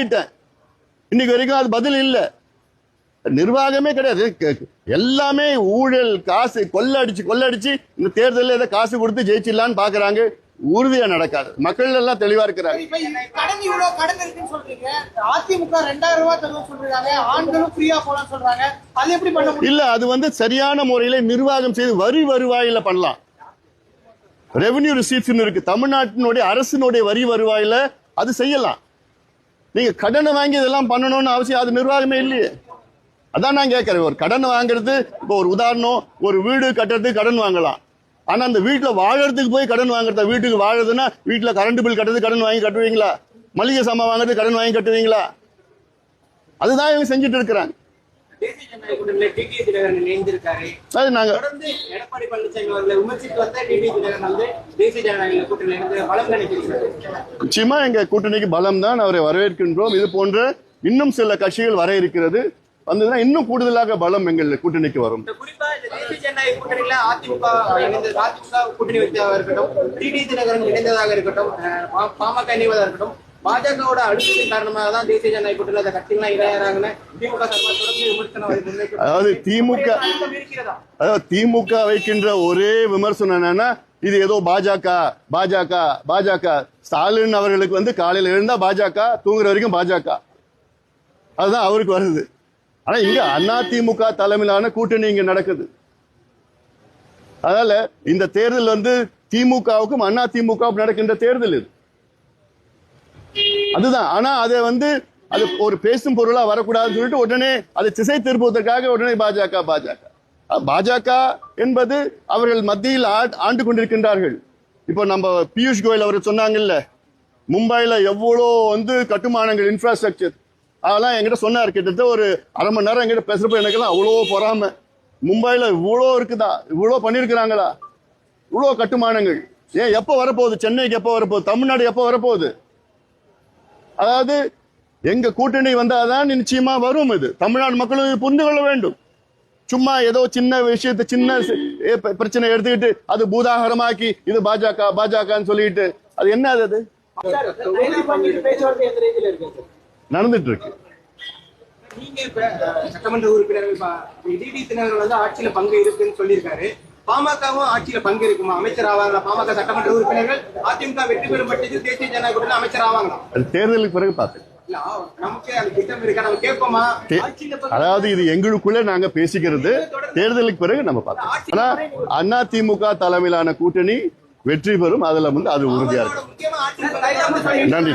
இன்னைக்கு வரைக்கும் அது பதில் இல்ல. நிர்வாகமே கிடையாது. எல்லாமே ஊழல் காசு கொள்ளடிச்சு கொள்ளடிச்சு இந்த தேர்தலில் ஏதோ காசு கொடுத்து ஜெயிச்சிடலான்னு பாக்குறாங்க. உறுதியா நடக்காது. மக்கள் எல்லாம் தெளிவா இருக்கிறாங்க. கடன் இவ்வளவு கடன் இருக்குன்னு சொல்றீங்க. அதிமுக ரெண்டாயிரம் ரூபாய் தருவோம் சொல்றாங்க. ஆண்களும் ஃப்ரீயா போலாம் சொல்றாங்க. அது எப்படி பண்ண இல்ல அது வந்து சரியான முறையில நிர்வாகம் செய்து வரி வருவாயில பண்ணலாம். ரெவென்யூ ரிசீப்ட்ஸ் இருக்கு. தமிழ்நாட்டினுடைய அரசினுடைய வரி வருவாயில அது செய்யலாம். நீங்க கடனை வாங்கி இதெல்லாம் பண்ணணும்னு அவசியம் அது நிர்வாகமே இல்லையே. அதான் நான் கேட்கறேன் ஒரு கடன் வாங்குறது இப்போ ஒரு உதாரணம் ஒரு வீடு கட்டுறதுக்கு கடன் வாங்கலாம். ஆனா அந்த வீட்டுல வாழறதுக்கு போய் கடன் வாங்குறதா வீட்டுக்கு வாழறதுன்னா வீட்டுல கரண்ட் பில் கட்டுறது கடன் வாங்கி கட்டுவீங்களா? மளிகை சாமான் வாங்குறது கடன் வாங்கி கட்டுவீங்களா? அதுதான் இவங்க செஞ்சுட்டு இருக்கிறாங்க. அது நாங்க எடப்பாடி பழனிசாமி அவர்களை விமர்சித்து வந்த டிடி தினகரன் வந்து தேசிய ஜனநாயக கூட்டணியில இருந்து பலம் நினைக்கிறார் நிச்சயமா எங்க கூட்டணிக்கு பலம் தான் அவரை வரவேற்கின்றோம். இது போன்ற இன்னும் சில கட்சிகள் வர இருக்கிறது. வந்ததுன்னா இன்னும் கூடுதலாக பலம் எங்கள் கூட்டணிக்கு வரும். கூட்டணி வைத்ததாக இருக்கட்டும் டிடி தினகரன் இணைந்ததாக இருக்கட்டும் அஹ் பா- பாமக இணைவதாக இருக்கட்டும் பாஜகவோட அழுத்தத்தின் காரணமாக தான் தேசிய ஜனநாயக கூட்டணியில் அந்த கட்சிகள்லாம் திமுக சார்பாக தொடர்ந்து விமர்சனம் அதாவது திமுக அதாவது திமுக வைக்கின்ற ஒரே விமர்சனம் என்னன்னா இது ஏதோ பாஜக பாஜக பாஜக. ஸ்டாலின் அவர்களுக்கு வந்து காலையில எழுந்தா பாஜக தூங்குற வரைக்கும் பாஜக. அதுதான் அவருக்கு வருது. ஆனா இங்க அதிமுக தலைமையிலான கூட்டணி இங்க நடக்குது. அதனால இந்த தேர்தல் வந்து திமுகவுக்கும் அண்ணா திமுகவுக்கும் நடக்கின்ற தேர்தல் இது. அதுதான். ஆனா அதை வந்து அது ஒரு பேசும் பொருளா வரக்கூடாதுன்னு சொல்லிட்டு உடனே அதை திசை திருப்புவதற்காக உடனே பாஜக பாஜக. பாஜக என்பது அவர்கள் மத்தியில் ஆண்டு கொண்டிருக்கின்றார்கள். இப்போ நம்ம பியூஷ் கோயல் அவர் சொன்னாங்கல்ல மும்பையில் எவ்வளோ வந்து கட்டுமானங்கள் இன்ஃப்ராஸ்ட்ரக்சர் அதெல்லாம் என்கிட்ட சொன்னார். கிட்டத்தட்ட ஒரு அரை மணி நேரம் என்கிட்ட பேசுறப்ப எனக்கெல்லாம் அவ்வளோ பொறாம. மும்பையில் இவ்வளோ இருக்குதா? இவ்வளோ பண்ணியிருக்கிறாங்களா? இவ்வளோ கட்டுமானங்கள். ஏன் எப்போ வரப்போகுது? சென்னைக்கு எப்போ வரப்போகுது? தமிழ்நாடு எப்போ வரப்போகுது? அதாவது எங்க கூட்டணி வந்தாதான் நிச்சயமா வரும் இது. தமிழ்நாடு மக்களும் புரிந்து கொள்ள வேண்டும். சும்மா ஏதோ சின்ன விஷயத்தை சின்ன பிரச்சனை எடுத்துக்கிட்டு அது பூதாகரமாக்கி இது பாஜக பாஜகன்னு சொல்லிட்டு அது என்ன அது அது? நடந்துட்டு இருக்கு சட்டமன்ற உறுப்பினர்கள் ஆட்சியில பங்கு இருக்குன்னு சொல்லியிருக்காரு. பாமகவும் ஆட்சியில பங்கு இருக்குமா அமைச்சர் ஆவாங்களா? பாமக சட்டமன்ற உறுப்பினர்கள்? அதிமுக வெற்றி பெறும் பட்சத்தில் தேசிய ஜனநாயக அமைச்சர் ஆவாங்களா? தேர்தலுக்கு பிறகு பார்த்து அதாவது இது எங்களுக்குள்ள நாங்க பேசிக்கிறது தேர்தலுக்கு பிறகு நம்ம பார்த்தோம் ஆனா அதிமுக தலைமையிலான கூட்டணி வெற்றி பெறும். அதுல வந்து அது உறுதியா இருக்கு. நன்றி